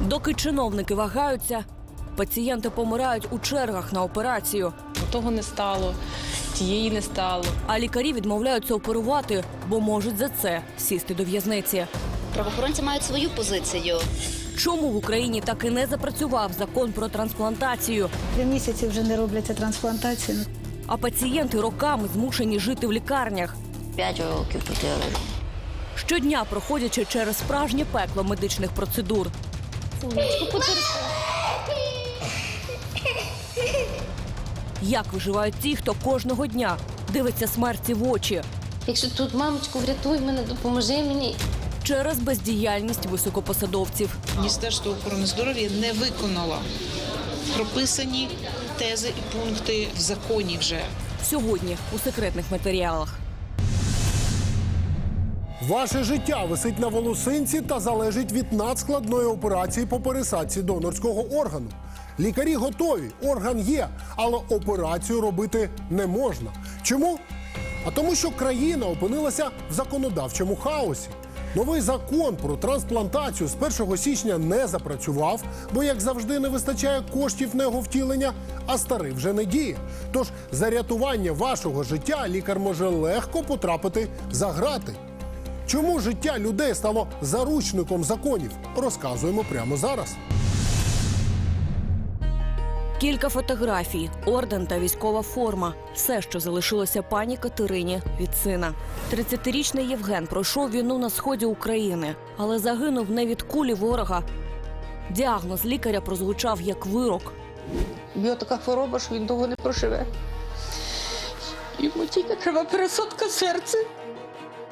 Доки чиновники вагаються, пацієнти помирають у чергах на операцію, Того не стало, тієї не стало. а лікарі відмовляються оперувати, бо можуть за це сісти до в'язниці. Правоохоронці мають свою позицію. Чому в Україні так і не запрацював закон про трансплантацію, Три місяці вже не робляться трансплантації. а пацієнти роками змушені жити в лікарнях? П'ять років тут я лежу. Щодня проходячи через справжнє пекло медичних процедур. Як виживають ті, хто кожного дня дивиться смерті в очі Якщо тут, мамочку, врятуй мене, допоможи мені. через бездіяльність високопосадовців. Міністерство охорони здоров'я не виконало прописані тези і пункти в законі вже. Сьогодні у секретних матеріалах. Ваше життя висить на волосинці та залежить від надскладної операції по пересадці донорського органу. Лікарі готові, орган є, але операцію робити не можна. Чому? А тому, що країна опинилася в законодавчому хаосі. Новий закон про трансплантацію з 1 січня не запрацював, бо, як завжди, не вистачає коштів на його втілення, а старий вже не діє. Тож за рятування вашого життя лікар може легко потрапити за грати. Чому життя людей стало заручником законів? Розказуємо прямо зараз. Кілька фотографій, орден та військова форма все, що залишилося пані Катерині від сина. 30-річний Євген пройшов війну на сході України, але загинув не від кулі ворога. Діагноз лікаря прозвучав як вирок. В нього така хвороба, що він довго не проживе. Йому тільки треба пересадка серця.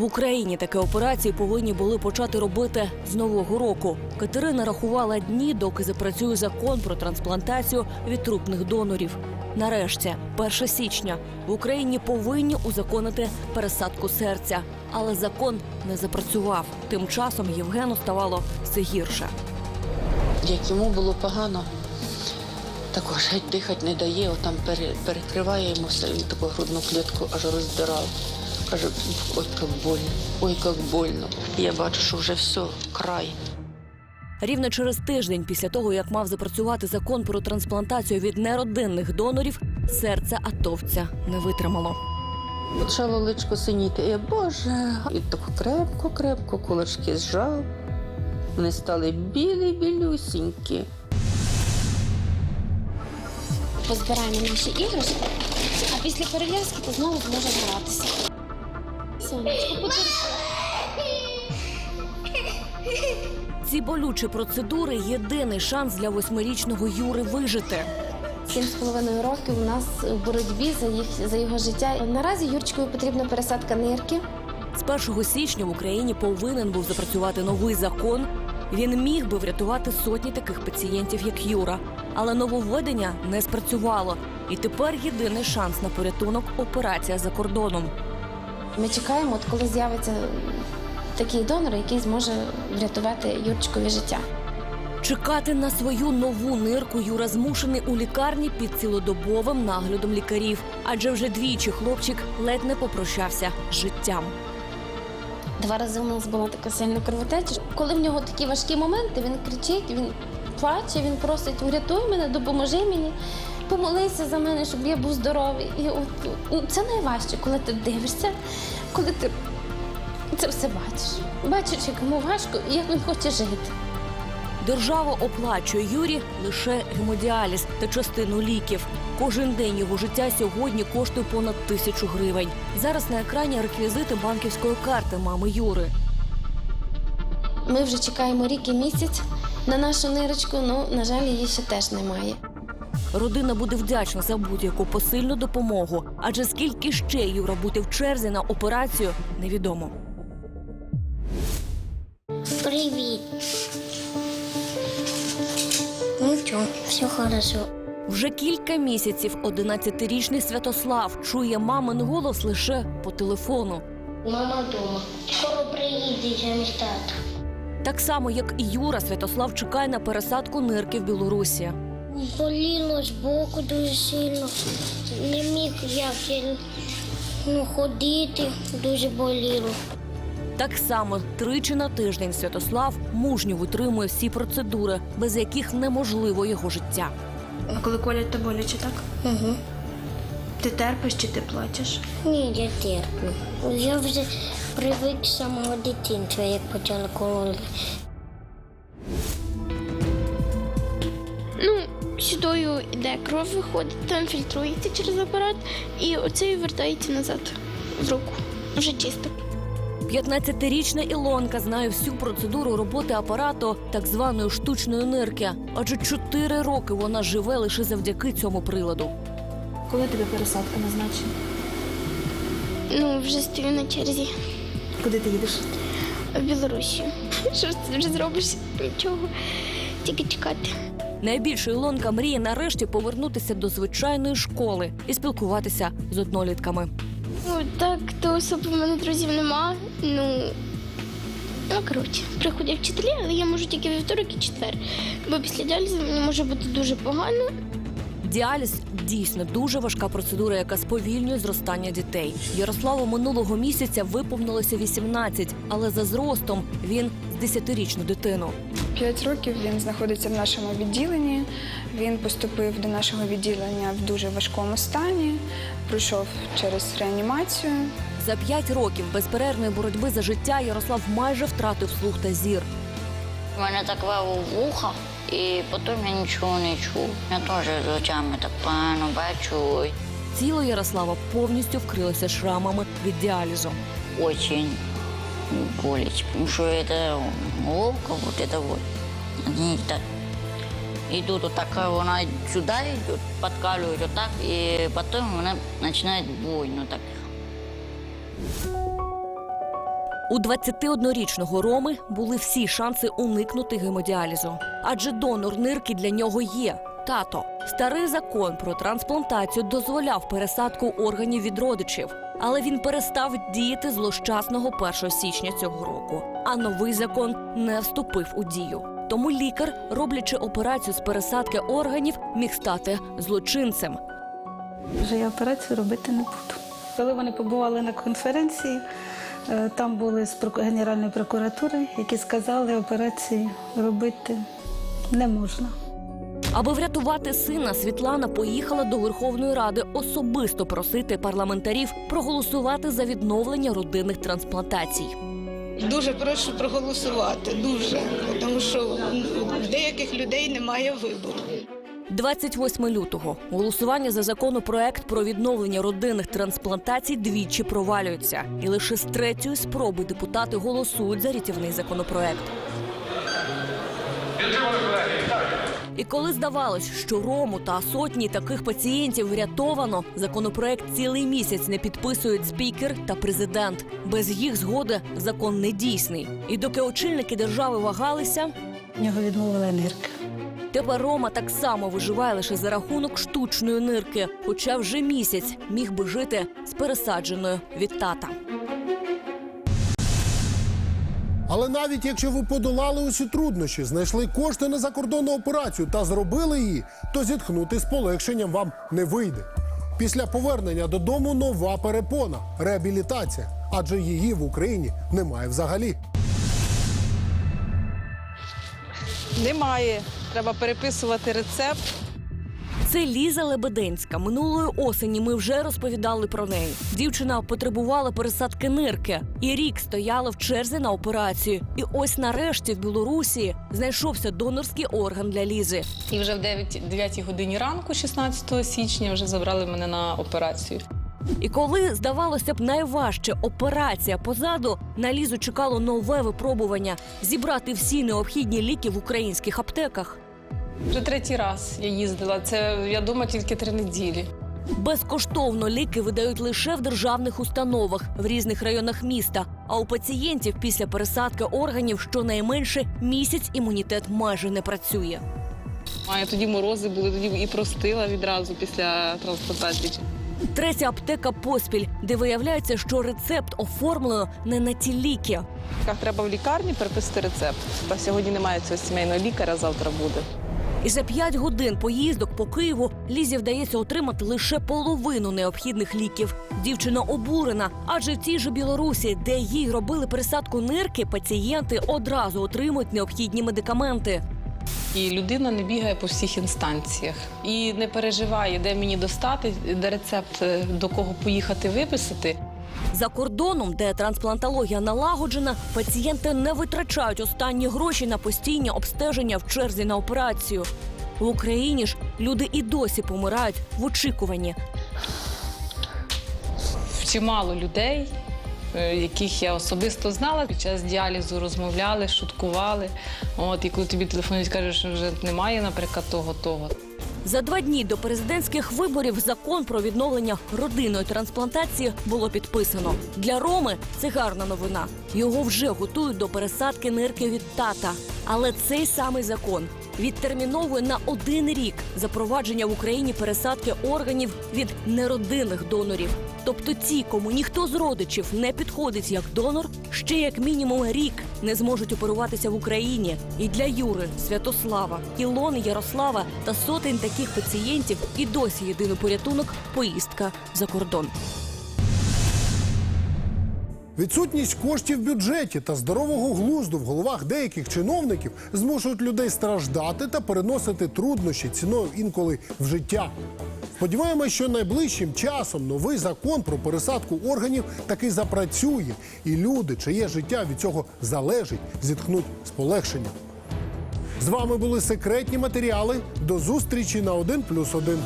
В Україні такі операції повинні були почати робити з нового року. Катерина рахувала дні, доки запрацює закон про трансплантацію від трупних донорів. Нарешті, 1 січня, в Україні повинні узаконити пересадку серця, але закон не запрацював. Тим часом Євгену ставало все гірше. як йому було погано, також геть дихати не дає, отам пере, перекриває йому таку грудну клітку аж роздирав. Каже, ой, як больно, ой, як больно. Я бачу, що вже все, край. Рівно через тиждень після того, як мав запрацювати закон про трансплантацію від неродинних донорів, серце атовця не витримало. Почало личко синіти. Я, Боже, і таку крепко-крепко кулачки зжав. Вони стали білі-білюсінькі. позбираємо наші іграшки, а після перев'язки то знову зможемо гратися. Сонечко. Ці болючі процедури єдиний шанс для восьмирічного Юри вижити. Сім з половиною років у нас в боротьбі за їх за його життя. Наразі Юрчикові потрібна пересадка нирки. З 1 січня в Україні повинен був запрацювати новий закон. Він міг би врятувати сотні таких пацієнтів, як Юра. Але нововведення не спрацювало. І тепер єдиний шанс на порятунок операція за кордоном. Ми чекаємо, от коли з'явиться такий донор, який зможе врятувати Юрчикові життя. Чекати на свою нову нирку Юра змушений у лікарні під цілодобовим наглядом лікарів, адже вже двічі хлопчик ледь не попрощався з життям. Два рази у нас була така сильна кровотеча. Коли в нього такі важкі моменти, він кричить, він плаче, він просить, врятуй мене, допоможи мені, помолися за мене, щоб я був здоровий. І от, ну, це найважче, коли ти дивишся, коли ти це все бачиш. Бачиш, як йому важко і як він хоче жити. Держава оплачує Юрі лише гемодіаліз та частину ліків. Кожен день його життя сьогодні коштує понад тисячу гривень. Зараз на екрані реквізити банківської карти мами Юри. Ми вже чекаємо рік і місяць на нашу нирочку, ну, на жаль, її ще теж немає. Родина буде вдячна за будь-яку посильну допомогу, адже скільки ще Юра буде в черзі на операцію, невідомо. Привет. Ну чё, все хорошо. Вже кілька місяців 11-річний Святослав чує мамин голос лише по телефону. Мама дома. Скоро приїде замість тата. Так само, як і Юра, Святослав чекає на пересадку нирки в Білорусі. Боліло з боку дуже сильно. Не міг як ну, ходити, дуже боліло. Так само тричі на тиждень Святослав мужньо витримує всі процедури, без яких неможливо його життя. А коли колять, то боляче, так? Угу. Ти терпиш чи ти плачеш? Ні, я терплю. Я вже привик з самого дитинства, як почала колоти. Сюдою йде кров виходить, там фільтрується через апарат, і оцей вертається назад в руку. Вже чисто. 15-річна Ілонка знає всю процедуру роботи апарату так званої штучної нирки, адже 4 роки вона живе лише завдяки цьому приладу. Коли тобі пересадка назначена? Ну, вже стою на черзі Куди ти їдеш? в Білорусі. Що ж ти вже зробиш? Нічого. Тільки чекати. Найбільше Ілонка мріє нарешті повернутися до звичайної школи і спілкуватися з однолітками. Ну, так, то особливо мене друзів нема. Ну, ну коротше, приходять вчителі, але я можу тільки вівторок і четвер. Бо після діалізу мені може бути дуже погано. Діаліз дійсно дуже важка процедура, яка сповільнює зростання дітей. Ярославу минулого місяця виповнилося 18, але за зростом він з 10-річну дитину. П'ять років він знаходиться в нашому відділенні. Він поступив до нашого відділення в дуже важкому стані, пройшов через реанімацію. За 5 років безперервної боротьби за життя Ярослав майже втратив слух та зір. У мене так вело вуха, і потім я нічого не чув. Я теж з очами так погано бачу. Тіло Ярослава повністю вкрилося шрамами від діалізу. Очень колить. Потому что это головка, вот это вот. Они так идут вот так, она сюда идет, подкаливают вот так, и потом она начинает больно так. У 21-річного Роми були всі шанси уникнути гемодіалізу, адже донор нирки для нього є. Тато старий закон про трансплантацію дозволяв пересадку органів від родичів, але він перестав діяти злощасного 1 січня цього року. А новий закон не вступив у дію. Тому лікар, роблячи операцію з пересадки органів, міг стати злочинцем. Вже я операцію робити не буду. Коли вони побували на конференції, там були з Генеральної прокуратури, які сказали, операції робити не можна. Аби врятувати сина, Світлана поїхала до Верховної Ради особисто просити парламентарів проголосувати за відновлення родинних трансплантацій. Дуже прошу проголосувати, дуже, тому що в деяких людей немає вибору. 28 лютого голосування за законопроект про відновлення родинних трансплантацій двічі провалюється, і лише з третьої спроби депутати голосують за рятівний законопроект. І коли здавалось, що Рому та сотні таких пацієнтів врятовано, законопроект цілий місяць не підписують спікер та президент. Без їх згоди закон не дійсний. І доки очільники держави вагалися, В нього відмовила нирка. Тепер Рома так само виживає лише за рахунок штучної нирки, хоча вже місяць міг би жити з пересадженою від тата. Але навіть якщо ви подолали усі труднощі, знайшли кошти на закордонну операцію та зробили її, то зітхнути з полегшенням вам не вийде. Після повернення додому нова перепона реабілітація, адже її в Україні немає взагалі. Немає. Треба переписувати рецепт. Це Ліза Лебединська. Минулої осені ми вже розповідали про неї. Дівчина потребувала пересадки нирки і рік стояла в черзі на операцію. І ось нарешті в Білорусі знайшовся донорський орган для Лізи. І вже в 9, 9 годині ранку, 16 січня, вже забрали мене на операцію. І коли здавалося б найважче операція позаду, на Лізу чекало нове випробування зібрати всі необхідні ліки в українських аптеках. Вже третій раз я їздила. Це я думаю, тільки три неділі. Безкоштовно ліки видають лише в державних установах в різних районах міста. А у пацієнтів після пересадки органів щонайменше місяць імунітет майже не працює. А тоді морози були, тоді і простила відразу після трансплантації. Третя аптека поспіль, де виявляється, що рецепт оформлено не на ті ліки. Як треба в лікарні переписати рецепт. Та сьогодні немає цього сімейного лікаря, завтра буде. І за 5 годин поїздок по Києву Лізі вдається отримати лише половину необхідних ліків. Дівчина обурена, адже в цій же Білорусі, де їй робили пересадку нирки, пацієнти одразу отримують необхідні медикаменти. І людина не бігає по всіх інстанціях і не переживає, де мені достати, де рецепт, е, до кого поїхати виписати. За кордоном, де трансплантологія налагоджена, пацієнти не витрачають останні гроші на постійні обстеження в черзі на операцію. В Україні ж люди і досі помирають в очікуванні. Чимало людей, яких я особисто знала, під час діалізу розмовляли, шуткували. От, і коли тобі телефонують, кажуть, що вже немає, наприклад, того, того. За два дні до президентських виборів закон про відновлення родинної трансплантації було підписано. Для Роми це гарна новина. Його вже готують до пересадки нирки від тата. Але цей самий закон відтерміновує на один рік запровадження в Україні пересадки органів від неродинних донорів. Тобто ті, кому ніхто з родичів не підходить як донор, ще як мінімум рік не зможуть оперуватися в Україні. І для Юри, Святослава, Ілони, Ярослава та сотень таких пацієнтів і досі єдиний порятунок поїздка за кордон. Відсутність коштів в бюджеті та здорового глузду в головах деяких чиновників змушують людей страждати та переносити труднощі ціною інколи в життя. Сподіваємось, що найближчим часом новий закон про пересадку органів таки запрацює, і люди, чиє життя від цього залежить, зітхнуть з полегшенням. З вами були секретні матеріали. До зустрічі на 1+,1.